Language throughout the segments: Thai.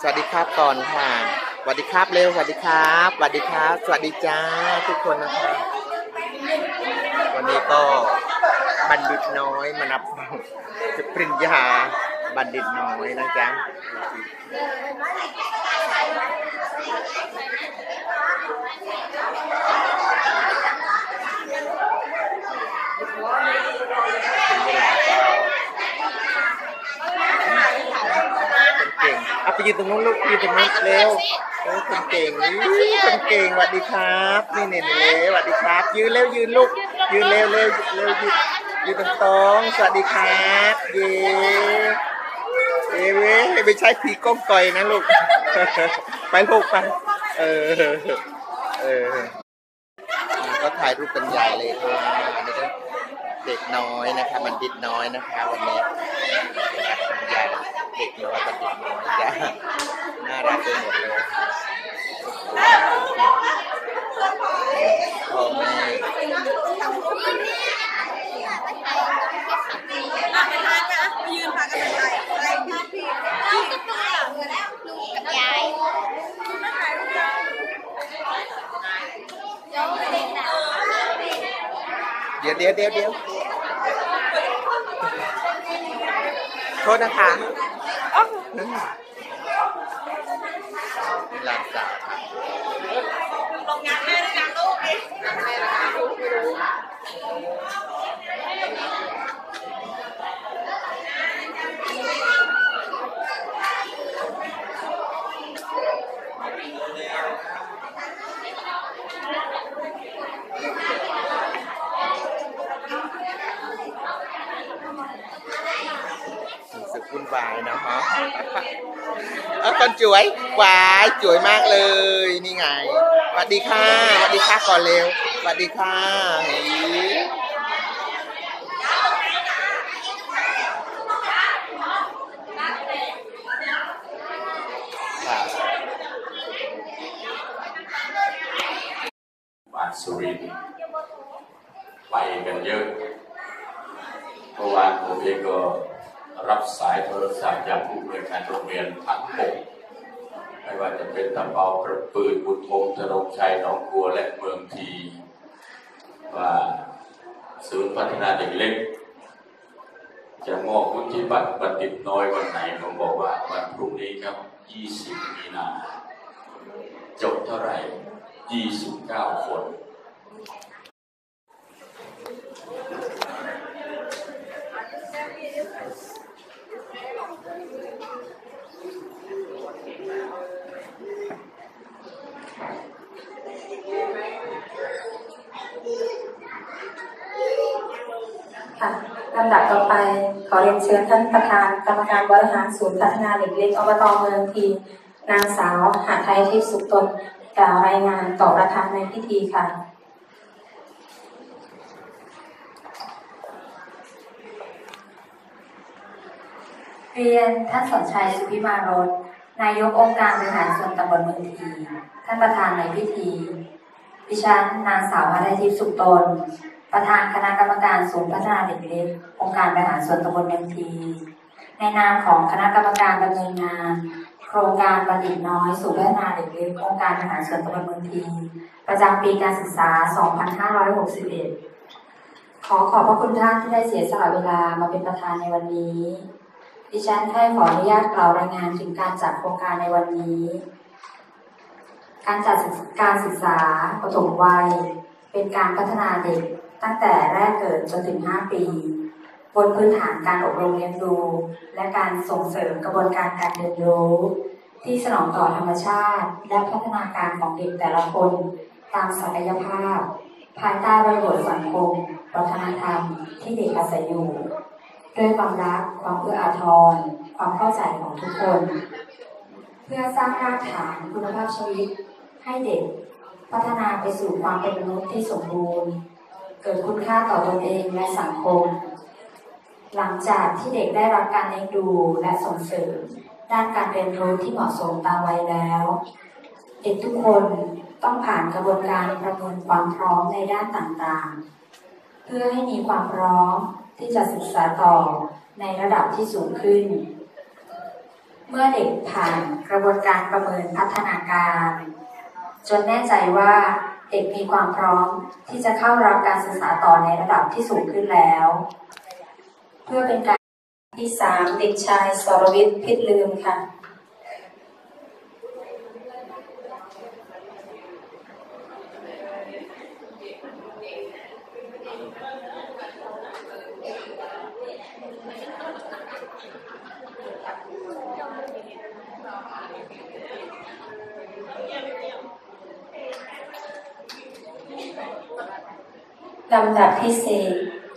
สวัสดีครับก่อนค่ะ สวัสดีครับเร็ว สวัสดีครับ สวัสดีครับ สวัสดีจ้าทุกคนนะคะ วันนี้ก็บัณฑิตน้อยมานับปริญญาบัณฑิตน้อยนะจ๊ะถึงเวลาก็คนเก่งเอาไป ยืนตรงนู้นลูกยืนตรงนู้นเร็วเออคนเก่งนี่คนเก่งสวัสดีครับ นี่เนี่ยเร็วสวัสดีครับ ยืนเร็วยืนลูก ยืนเร็วเร็วเร็วยืนยืนตรงตรงๆสวัสดีครับเย้เย้เว้ยไม่ใช่ผีก้มก่อยนะลูกไปลูกไปเออเออก็ถ่ายรูปกันใหญ่เลยค่ะนนี้ก็เด็กน้อยนะคะมันดิดน้อยนะคะวันนี้นะครับกันใหญ่ เด็กน้อยมันดิดน้อยจ้ะน่ารักไปหมดเลยพ่อแม่อะไปทานกันอะไปยืนพากันไปอะไรพี่พี่พี่กับป้าลุงกับยายมาถ่ายรูกันน้องเด็กนะเดี๋ยวเดี๋ยวเดี๋ยวเดี๋ยวโทษนะคะ หลานสาวค่ะลงงานแม่ด้วยกันลูกดิงานแม่นะคะลูกไม่รู้ รู้สึกวุ่นวายเนาะฮะเออ คนสวยหวายสวยมากเลย นี่ไงสวัสดีค่ะสวัสดีค่ะก่อนเร็วสวัสดีค่ะเฮ้ยค่ะบ้านสุรินไปกันเยอะเมื่อวานผมเองก็รับสายโทรศัพท์จากผู้บริการโรงเรียนทั้งหก ไม่ว่าจะเป็นตะเอากระปืนบุญพงษ์ธนงชัยหนองบัวและเมืองที ว่าศูนย์พัฒนาเด็กเล็ก จะมอบวุฒิบัตรบัณฑิตน้อยวันไหนผมบอกว่าวันพรุ่งนี้ครับ 20 มีนา จบเท่าไหร่ 29 คน ค่ะ ลำดับต่อไป ขอเรียนเชิญท่านประธานกรรมการบริหารศูนย์พัฒนาเด็กเล็กอบตเมืองที นางสาวหาไทยทิพย์สุขตนกล่าวรายงานต่อประธานในพิธีค่ะเรียนท่านสนชัยสุพิมารสนายกองค์การบริหารส่วนตำบลเมืองที ท่านประธานในพิธี ดิฉันนางสาวมาไทยทิพย์สุขตน ประธานคณะกรรมการศูนย์พัฒนาเด็กเล็กองค์การบริหารส่วนตำบลเมืองทีในนามของคณะกรรมการดำเนินงาน โครงการบัณฑิตน้อยศูนย์พัฒนาเด็กเล็กองค์การบริหารส่วนตำบลเมืองทีประจำปีการศึกษา 2561 ขอขอบพระคุณท่านที่ได้เสียสละเวลามาเป็นประธานในวันนี้ ดิฉันให้ขออนุญาตกล่าวรายงานถึงการจัดโครงการในวันนี้ การจัดการศึกษาปฐมวัย เป็นการพัฒนาเด็ก ตั้งแต่แรกเกิดจนถึง 5 ปี บนพื้นฐานการอบรมเรียนรู้ และการส่งเสริมกระบวนการการเรียนรู้ ที่สนองต่อธรรมชาติ และพัฒนาการของเด็กแต่ละคนตามศักยภาพ ภายใต้บริบทสังคมวัฒนธรรมที่เด็กอาศัยอยู่ ด้วยความรัก ความเอื้ออาทร ความเข้าใจของทุกคน เพื่อสร้างรากฐานคุณภาพชีวิตให้เด็ก พัฒนาไปสู่ความเป็นมนุษย์ที่สมบูรณ์ เกิดคุณค่าต่อตนเองและสังคม หลังจากที่เด็กได้รับการเลี้ยงดูและส่งเสริมด้านการเรียนรู้ที่เหมาะสมตามวัยแล้ว เด็กทุกคนต้องผ่านกระบวนการประเมินความพร้อมในด้านต่างๆ เพื่อให้มีความพร้อมที่จะศึกษาต่อในระดับที่สูงขึ้นเเมื่อเด็กผ่านกระบวนการประเมินพัฒนาการ จนแน่ใจว่า เด็กมีความพร้อมที่จะเข้ารับการศึกษาต่อในระดับที่สูงขึ้นแล้ว เพื่อเป็นการที่สามเด็กชายสรวิทย์พิษลืมค่ะ ลำดับที่สี่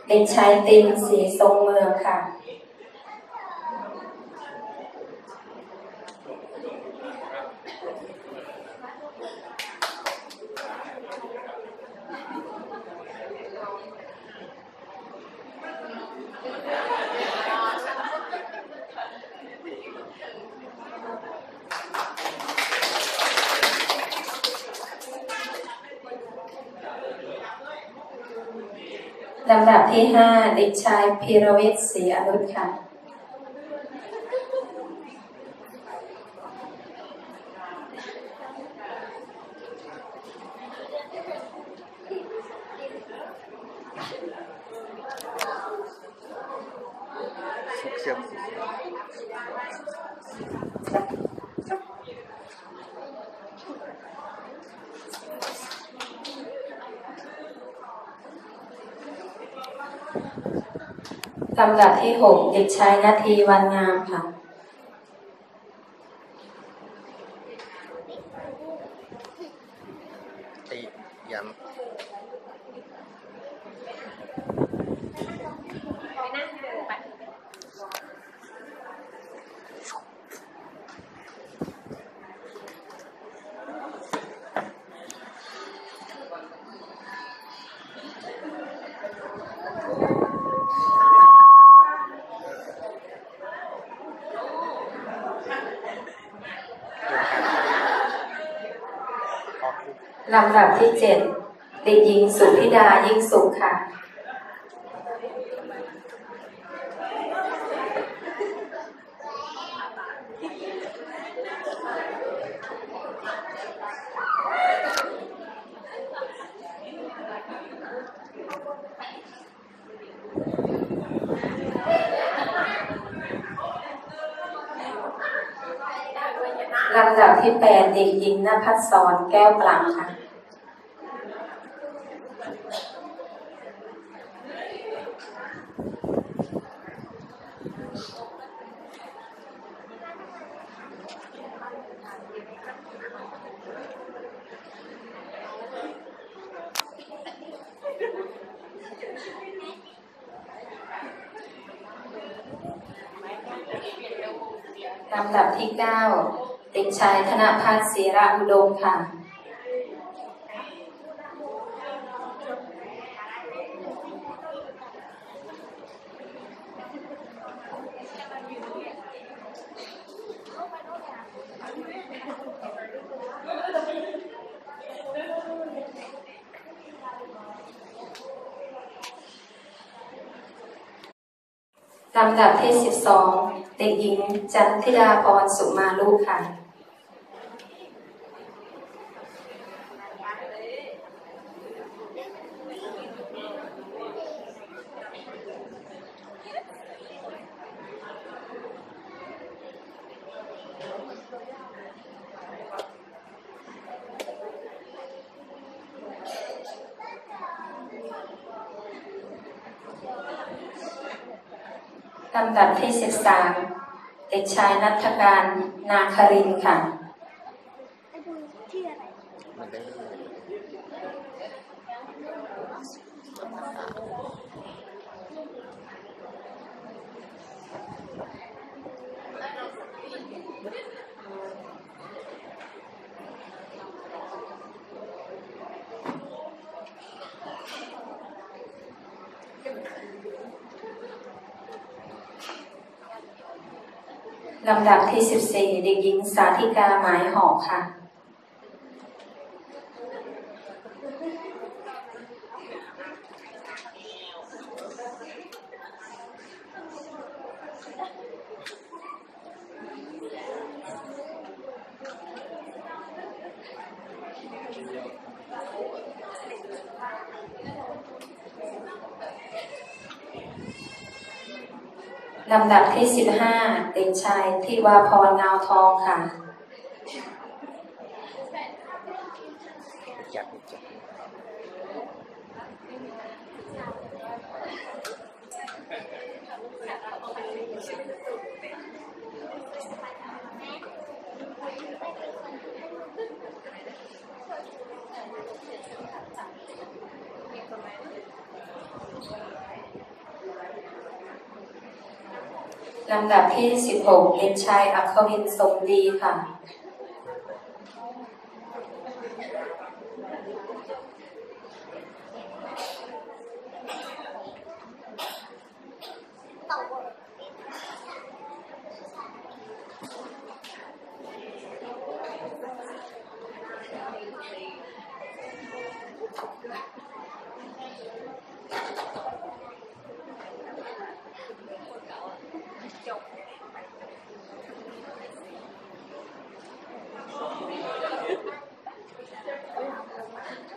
เด็กชายตินสีทรงเมืองค่ะ ลำดับที่ห้าเด็กชายพีรวิทย์ศรีอนุณค่ะ ลำดับที่หกเด็กชายนาทีวันงามค่ะ ตียัน ลำดับที่เจ็ดเด็กหญิงสุธิดายิ่งสุขค่ะ ลำดับที่แปดเด็กหญิงนภัสสรแก้วปลังค่ะ ลำดับที่เก้าเด็กชายธนพัฒน์ศิระอุดมค่ะ ลำดับที่สิบสองเด็กหญิงจันทิดาพรสุมาลูกค่ะ ลำดับที่สิบสามเด็กชายนัทการนาครินค่ะ ลำดับที่ 14 เด็กหญิงสาธิกาหมายหอกค่ะ ลำดับที่สิบห้าเด็กชายทิวาพรเงาทองค่ะจับ ลำดับที่ 16 เด็กชายอัควินสมดีค่ะ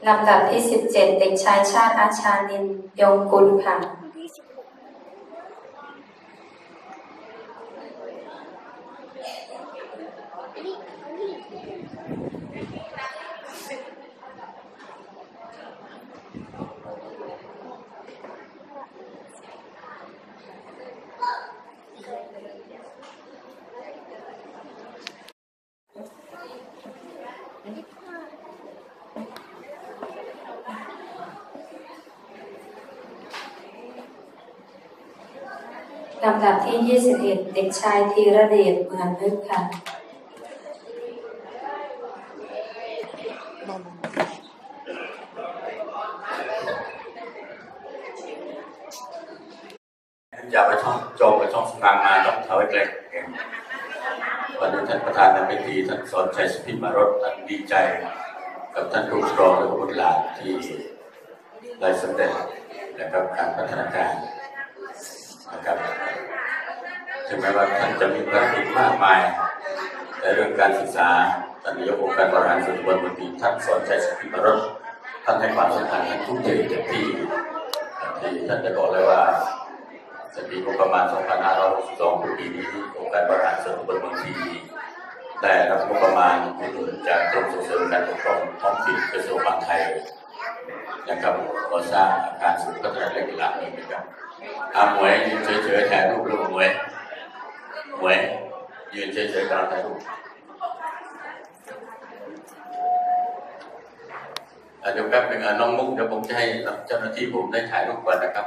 ลำดับที่ 17 เด็กชายชาติอาชานินยงกุลค่ะ ลำดับที่ 21 เด็กชายธีระเดชเหมือนนึกค่ะอย่าไปช่องโจมไปช่องสงางมาต้องเท้าไว้ไกลเองวันนี้ท่านประธานในพิธีท่านสอนชัยสุพิมารสท่านดีใจ กับท่านผู้ปกครองและบุตรหลานที่ได้สำเร็จนะครับการพัฒนาการนะครับ ถึงแม้ว่าท่านจะมีภารกิจมากมายในเรื่องการศึกษาท่านนายกองค์การบริหารส่วนตำบลบางทีท่านสอนชัยสุพิมารสท่านให้ความสำคัญท่านทุ่มเทเต็มที่ที่ท่านจะบอกเลยว่าสปีงบประมาณ 2562ปีนี้องค์การบริหารส่วนตำบลบางทีได้รับงบประมาณอุดหนุนจากกรมส่งเสริมการปกครองท้องถิ่นกระทรวงมหาดไทยนะครับก่อสร้างอาคารศูนย์พัฒนาเล็กหลังนี้นะครับอาหมวยยืนเฉยๆถ่ายรูปลูกหมวย หมวยยืนเฉยๆกลางถ่ายรูปเดี๋ยวแป๊บหนึ่งอะน้องมุกเดี๋ยวผมจะให้เจ้าหน้าที่ผมได้ถ่ายรูปก่อนนะครับ